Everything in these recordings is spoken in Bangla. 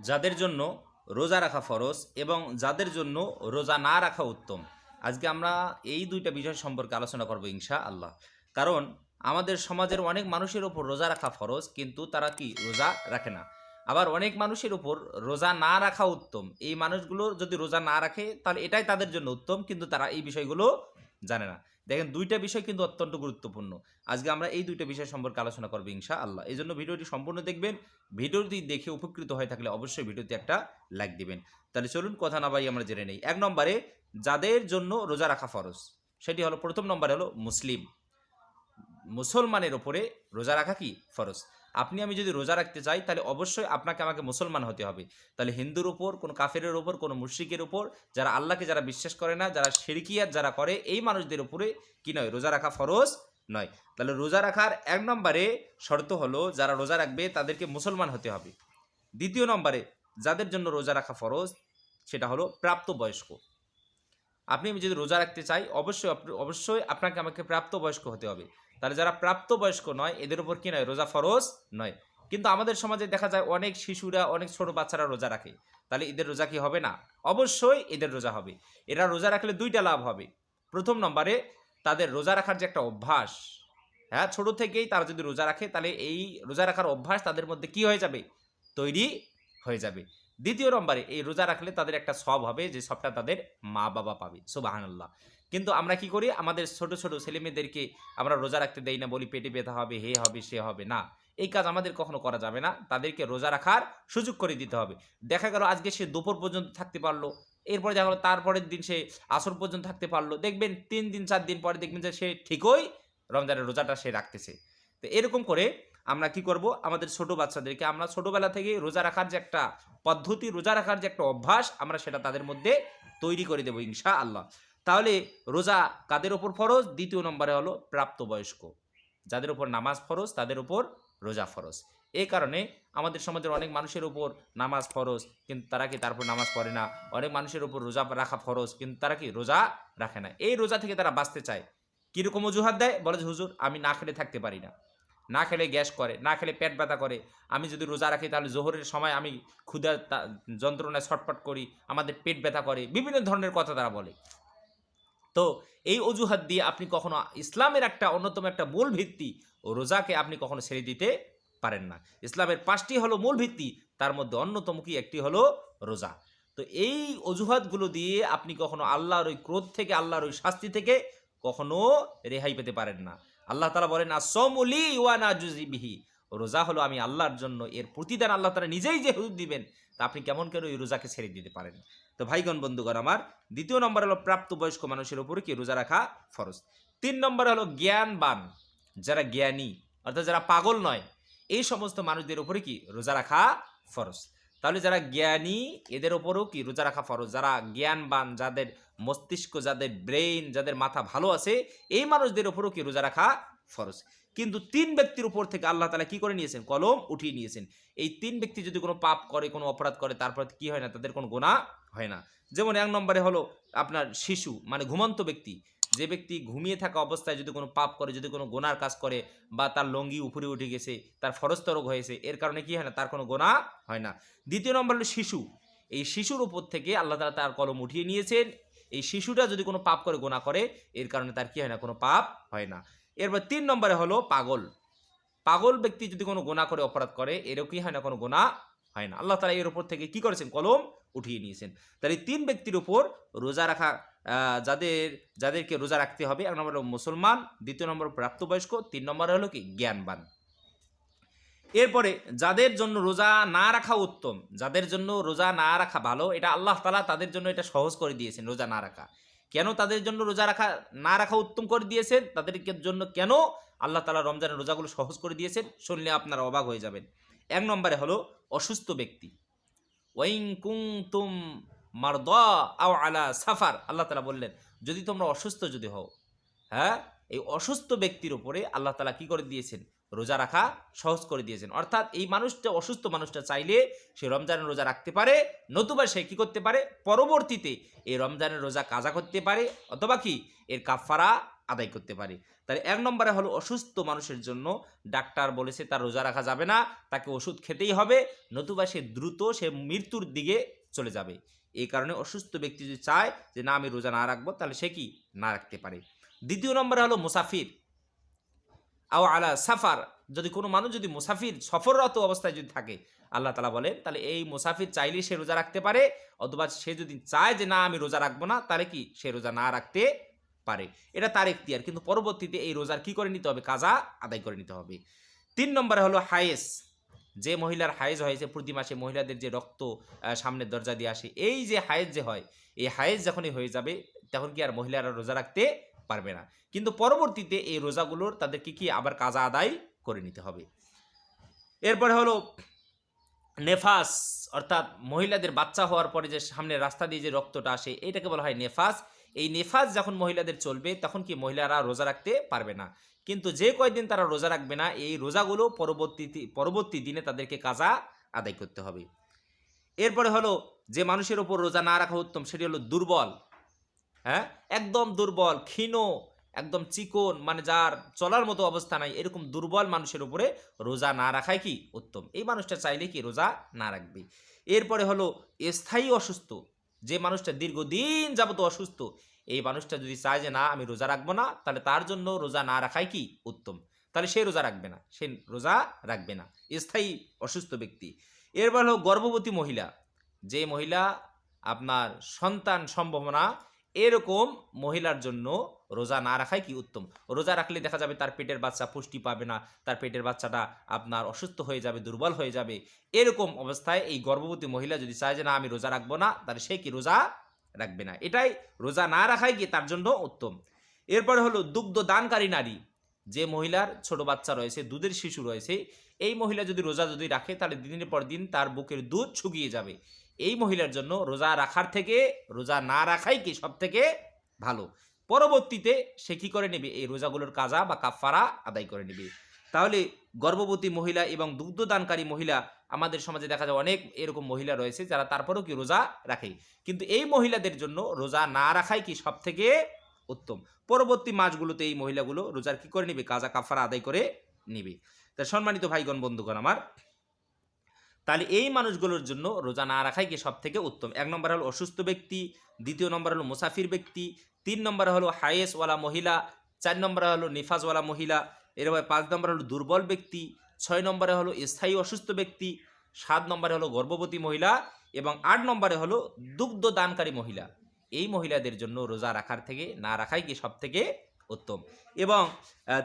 যাদের জন্য রোজা রাখা ফরজ এবং যাদের জন্য রোজা না রাখা উত্তম। আজকে আমরা এই দুইটা বিষয় সম্পর্কে আলোচনা করব ইনশা আল্লাহ কারণ আমাদের সমাজের অনেক মানুষের ওপর রোজা রাখা ফরজ, কিন্তু তারা কি রোজা রাখে না? আবার অনেক মানুষের উপর রোজা না রাখা উত্তম। এই মানুষগুলো যদি রোজা না রাখে, তাহলে এটাই তাদের জন্য উত্তম, কিন্তু তারা এই বিষয়গুলো জানে না। দেখেন দুইটা বিষয় কিন্তু অত্যন্ত গুরুত্বপূর্ণ। আজকে আমরা এই দুইটা বিষয় সম্পর্কে আলোচনা করব ইনশা আল্লাহ এই জন্য ভিডিওটি সম্পূর্ণ দেখবেন। ভিডিওটি দেখে উপকৃত হয়ে থাকলে অবশ্যই ভিডিওতে একটা লাইক দিবেন। তাহলে চলুন কথা না বাই আমরা জেনে নেই। এক নম্বরে, যাদের জন্য রোজা রাখা ফরজ, সেটি হলো, প্রথম নম্বরে হলো মুসলিম। মুসলমানের ওপরে রোজা রাখা কি? ফরজ। আপনি আমি যদি রোজা রাখতে চাই, তাহলে অবশ্যই আপনাকে আমাকে মুসলমান হতে হবে। তাহলে হিন্দুর উপর, কোনো কাফেরের ওপর কোনো মুশ্রিকের উপর, যারা আল্লাহকে যারা বিশ্বাস করে না, যারা শিরকিয়াত যারা করে, এই মানুষদের উপরে কি নয়, রোজা রাখা ফরজ নয়। তাহলে রোজা রাখার এক নম্বরে শর্ত হলো, যারা রোজা রাখবে, তাদেরকে মুসলমান হতে হবে। দ্বিতীয় নম্বরে, যাদের জন্য রোজা রাখা ফরজ, সেটা হলো প্রাপ্তবয়স্ক। আপনি আমি যদি রোজা রাখতে চাই, অবশ্যই অবশ্যই আপনাকে আমাকে প্রাপ্তবয়স্ক হতে হবে। তাহলে যারা প্রাপ্তবয়স্ক নয়, এদের উপর কি নয়? রোজা ফরজ নয়। কিন্তু আমাদের সমাজে দেখা যায় অনেক শিশুরা, অনেক ছোট বাচ্চারা রোজা রাখে। তাহলে এদের রোজা কি হবে না? অবশ্যই এদের রোজা হবে। এরা রোজা রাখলে দুইটা লাভ হবে। প্রথম নম্বরে, তাদের রোজা রাখার যে একটা অভ্যাস হ্যাঁ ছোট থেকেই তারা যদি রোজা রাখে, তাহলে এই রোজা রাখার অভ্যাস তাদের মধ্যে কি হয়ে যাবে? তৈরি হয়ে যাবে। দ্বিতীয় নম্বরে, এই রোজা রাখলে তাদের একটা সব হবে, যে সবটা তাদের মা বাবা পাবে। সুবাহান্লাহ কিন্তু আমরা কি করি? আমাদের ছোট ছোট ছেলেমেয়েদেরকে আমরা রোজা রাখতে দেই না, বলি পেটে ব্যথা হবে, হে হবে, সে হবে না। এই কাজ আমাদের কখনো করা যাবে না। তাদেরকে রোজা রাখার সুযোগ করে দিতে হবে। দেখা গেল আজকে সে দুপুর পর্যন্ত থাকতে পারল, এরপরে দেখা গেলো তারপরের দিন সে আসর পর্যন্ত থাকতে পারল। দেখবেন তিন দিন, চার দিন পরে দেখবেন যে সে ঠিকই রমজানের রোজাটা সে রাখতেছে। তো এরকম করে আমরা কি করব? আমাদের ছোট বাচ্চাদেরকে আমরা ছোটবেলা থেকে রোজা রাখার যে একটা পদ্ধতি, রোজা রাখার যে একটা অভ্যাস, আমরা সেটা তাদের মধ্যে তৈরি করে দেবো ইনশা আল্লাহ তাহলে রোজা কাদের ওপর ফরজ? দ্বিতীয় নম্বরে হলো প্রাপ্তবয়স্ক। যাদের ওপর নামাজ ফরজ, তাদের উপর রোজা ফরজ। এই কারণে আমাদের সমাজের অনেক মানুষের ওপর নামাজ ফরজ, কিন্তু তারা কি তারপর নামাজ পড়ে না? অনেক মানুষের ওপর রোজা রাখা ফরজ, কিন্তু তারা কি রোজা রাখে না? এই রোজা থেকে তারা বাঁচতে চায়। কীরকম অজুহাত দেয়? বলে যে, হুজুর, আমি না খেলে থাকতে পারি না। না খেলে গ্যাস করে, না খেলে পেট ব্যথা করে। আমি যদি রোজা রাখি, তাহলে জোহরের সময় আমি ক্ষুধা যন্ত্রণায় ছটফট করি, আমাদের পেট ব্যথা করে। বিভিন্ন ধরনের কথা তারা বলে। তো এই অজুহাত দিয়ে আপনি কখনো ইসলামের একটা অন্যতম একটা মূল ভিত্তি ও রোজাকে আপনি কখনো ছেড়ে দিতে পারেন না। ইসলামের পাঁচটি হলো মূল ভিত্তি তার মধ্যে অন্যতম কি? একটি হলো রোজা। তো এই অজুহাতগুলো দিয়ে আপনি কখনো আল্লাহর ওই ক্রোধ থেকে, আল্লাহর ওই শাস্তি থেকে কখনো রেহাই পেতে পারেন না। আল্লাহ তালা বলেন আসলি ওয়ানা জুজিবিহি রোজা হলো আমি আল্লাহর জন্য, এর প্রতিদান আল্লাহ তারা নিজেই যে দিবেন, তা আপনি কেমন করে ওই রোজাকে ছেড়ে দিতে পারেন? তো ভাইগণ, বন্ধুগণ, আমার দ্বিতীয় নম্বর হলো প্রাপ্তবয়স্ক মানুষের উপরে কি? রোজা রাখা ফরজ। তিন নম্বর হলো জ্ঞানবান, যারা জ্ঞানী, অর্থাৎ যারা পাগল নয়, এই সমস্ত মানুষদের উপরে কি? রোজা রাখা ফরজ। তাহলে যারা জ্ঞানী, এদের ওপরেও কি রোজা রাখা ফরজ? যারা জ্ঞানবান, যাদের মস্তিষ্ক, যাদের ব্রেইন, যাদের মাথা ভালো আছে, এই মানুষদের ওপরেও কি রোজা রাখা ফরজ? কিন্তু তিন ব্যক্তির উপর থেকে আল্লাহ তালা কি করে নিয়েছেন? কলম উঠিয়ে নিয়েছেন। এই তিন ব্যক্তি যদি কোনো পাপ করে, কোনো অপরাধ করে, তারপর কি হয় না? তাদের কোনো গোনা হয় না। যেমন এক নম্বরে হলো আপনার শিশু মানে ঘুমন্ত ব্যক্তি। যে ব্যক্তি ঘুমিয়ে থাকা অবস্থায় যদি কোনো পাপ করে, যদি কোনো গোনার কাজ করে বা তার লঙ্গি উপরে উঠে গেছে, তার ফরস্ত রোগ হয়েছে, এর কারণে কি হয় না, তার কোনো গোনা হয় না। দ্বিতীয় নম্বর হলো শিশু। এই শিশুর উপর থেকে আল্লাহ তালা তার কলম উঠিয়ে নিয়েছেন। এই শিশুটা যদি কোনো পাপ করে, গোনা করে, এর কারণে তার কি হয় না, কোনো পাপ হয় না। এরপর তিন নম্বরে হলো পাগল। পাগল ব্যক্তি যদি কোনো গোনা করে, অপরাধ করে, এরও কি হয় না, কোনো গোনা হয় না। আল্লাহ তালা এর উপর থেকে কি করেছেন? কলম উঠিয়ে নিয়েছেন। তাহলে তিন ব্যক্তির উপর রোজা রাখা যাদের, যাদেরকে রোজা রাখতে হবে, এক নম্বর মুসলমান, দ্বিতীয় নম্বর প্রাপ্তবয়স্ক, তিন নম্বর হলো কি? জ্ঞানবান। এরপরে যাদের জন্য রোজা না রাখা উত্তম, যাদের জন্য রোজা না রাখা ভালো, এটা আল্লাহ তালা তাদের জন্য এটা সহজ করে দিয়েছেন, রোজা না রাখা। কেন তাদের জন্য রোজা রাখা, না রাখা উত্তম করে দিয়েছেন? তাদেরকে জন্য কেন আল্লাহ তালা রমজানের রোজাগুলো সহজ করে দিয়েছেন? শুনলে আপনারা অবাক হয়ে যাবেন। এক নম্বরে হলো অসুস্থ ব্যক্তি। ওয়াইং কুং মারদা আও আলা সাফার। আল্লাহ তালা বললেন, যদি তোমরা অসুস্থ যদি হও হ্যাঁ এই অসুস্থ ব্যক্তির উপরে আল্লাহ তালা কি করে দিয়েছেন? রোজা রাখা সহজ করে দিয়েছেন। অর্থাৎ এই মানুষটা, অসুস্থ মানুষটা চাইলে সে রমজানের রোজা রাখতে পারে, নতুবা সে কি করতে পারে? পরবর্তীতে এই রমজানের রোজা কাজা করতে পারে, অথবা কি? এর কাফারা আদায় করতে পারে। তাহলে এক নম্বরে হলো অসুস্থ মানুষের জন্য ডাক্তার বলেছে তার রোজা রাখা যাবে না, তাকে ওষুধ খেতেই হবে, নতুবা সে দ্রুত সে মৃত্যুর দিকে চলে যাবে। এই কারণে অসুস্থ ব্যক্তি যদি চায় যে না, আমি রোজা না রাখব, তাহলে সে কি না রাখতে পারে? দ্বিতীয় নম্বরে হলো মুসাফির। আও আলা সাফার, যদি কোনো মানুষ যদি মুসাফির, সফররত অবস্থায় যদি থাকে, আল্লাহ তালা বলেন, তাহলে এই মুসাফির চাইলে সে রোজা রাখতে পারে, অথবা সে যদি চায় যে না, আমি রোজা রাখব না, তাহলে কি সে রোজা না রাখতে পারে। এটা তার এখতিয়ার। কিন্তু পরবর্তীতে এই রোজার কি করে নিতে হবে? কাজা আদায় করে নিতে হবে। তিন নম্বরে হলো হায়েস। যে মহিলার হায়েজ হয়েছে প্রতি মাসে মহিলাদের যে রক্ত সামনের দরজা দিয়ে আসে, এই যে হায়েজ যে হয়, এই হায়েজ যখনই হয়ে যাবে, তখন কি আর মহিলারা রোজা রাখতে পারবে না। কিন্তু পরবর্তীতে এই রোজাগুলোর তাদেরকে কি আবার কাজা আদায় করে নিতে হবে। এরপরে হলো নেফাস, অর্থাৎ মহিলাদের বাচ্চা হওয়ার পরে যে সামনে রাস্তা দিয়ে যে রক্তটা আসে, এটাকে বলা হয় নেফাস। এই নেফাজ যখন মহিলাদের চলবে, তখন কি মহিলারা রোজা রাখতে পারবে না? কিন্তু যে কয়দিন তারা রোজা রাখবে না, এই রোজাগুলো পরবর্তী পরবর্তী দিনে তাদেরকে কাজা আদায় করতে হবে। এরপরে হলো, যে মানুষের ওপর রোজা না রাখা উত্তম, সেটি হলো দুর্বল। হ্যাঁ? একদম দুর্বল, ক্ষীণ, একদম চিকন মানে যার চলার মতো অবস্থা নাই, এরকম দুর্বল মানুষের উপরে রোজা না রাখাই কি উত্তম? এই মানুষটা চাইলে কি রোজা না রাখবে? এরপরে হলো, স্থায়ী অসুস্থ। যে মানুষটা দীর্ঘদিন যাবত অসুস্থ, এই মানুষটা যদি চায় যে না, আমি রোজা রাখব না, তাহলে তার জন্য রোজা না রাখাই কি উত্তম? তাহলে সে রোজা রাখবে না, সে রোজা রাখবে না। স্থায়ী অসুস্থ ব্যক্তি। এরপর হলো গর্ভবতী মহিলা। যে মহিলা আপনার সন্তান সম্ভাবনা এরকম মহিলার জন্য রোজা না রাখাই কি উত্তম? রোজা রাখলে দেখা যাবে তার পেটের বাচ্চা পুষ্টি পাবে না, তার পেটের বাচ্চাটা আপনার অসুস্থ হয়ে যাবে, দুর্বল হয়ে যাবে। এরকম অবস্থায় এই গর্ভবতী মহিলা যদি চায় যে না, আমি রোজা রাখব না, তাহলে সে কি রোজা রাখবে না? এটাই রোজা না রাখাই কি তার জন্য উত্তম। এরপরে হলো দুগ্ধ দানকারী নারী। যে মহিলার ছোট বাচ্চা রয়েছে, দুধের শিশু রয়েছে, এই মহিলা যদি রোজা যদি রাখে, তাহলে দিনের পর দিন তার বুকের দুধ শুকিয়ে যাবে। এই মহিলার জন্য রোজা রাখার থেকে, রোজা না রাখাই কি সব থেকে ভালো? পরবর্তীতে সে কি করে নেবে? এই রোজাগুলোর কাজা বা কাফারা আদায় করে নেবে। তাহলে গর্ভবতী মহিলা এবং দুগ্ধদানকারী মহিলা, আমাদের সমাজে দেখা যায় অনেক এরকম মহিলা রয়েছে যারা তারপরেও কি রোজা রাখে। কিন্তু এই মহিলাদের জন্য রোজা না রাখাই কি সব থেকে উত্তম? পরবর্তী মাসগুলোতে এই মহিলাগুলো রোজার কি করে নেবে? কাজা কাফারা আদায় করে নেবে। তা সম্মানিত ভাইগণ, বন্ধুগণ আমার তাহলে এই মানুষগুলোর জন্য রোজা না রাখাই কি সব থেকে উত্তম? এক নম্বর হলো অসুস্থ ব্যক্তি, দ্বিতীয় নম্বর হলো মুসাফির ব্যক্তি, তিন নম্বর হলো হায়েসওয়ালা মহিলা, চার নম্বরে হলো নিফাজওয়ালা মহিলা, এরপরে পাঁচ নম্বর হলো দুর্বল ব্যক্তি, ছয় নম্বরে হলো স্থায়ী অসুস্থ ব্যক্তি, সাত নম্বরে হলো গর্ভবতী মহিলা এবং আট নম্বরে হলো দুগ্ধ দানকারী মহিলা। এই মহিলাদের জন্য রোজা রাখার থেকে, না রাখাই কি সব থেকে উত্তম। এবং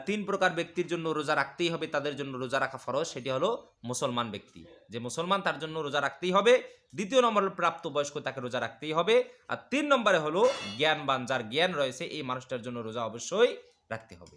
তিন প্রকার ব্যক্তির জন্য রোজা রাখতেই হবে, তাদের জন্য রোজা রাখা ফরজ, সেটি হলো মুসলমান ব্যক্তি। যে মুসলমান, তার জন্য রোজা রাখতেই হবে। দ্বিতীয় নম্বর হলো প্রাপ্তবয়স্ক, তাকে রোজা রাখতেই হবে। আর তিন নম্বরে হলো জ্ঞানবান, যার জ্ঞান রয়েছে, এই মানুষটার জন্য রোজা অবশ্যই রাখতে হবে।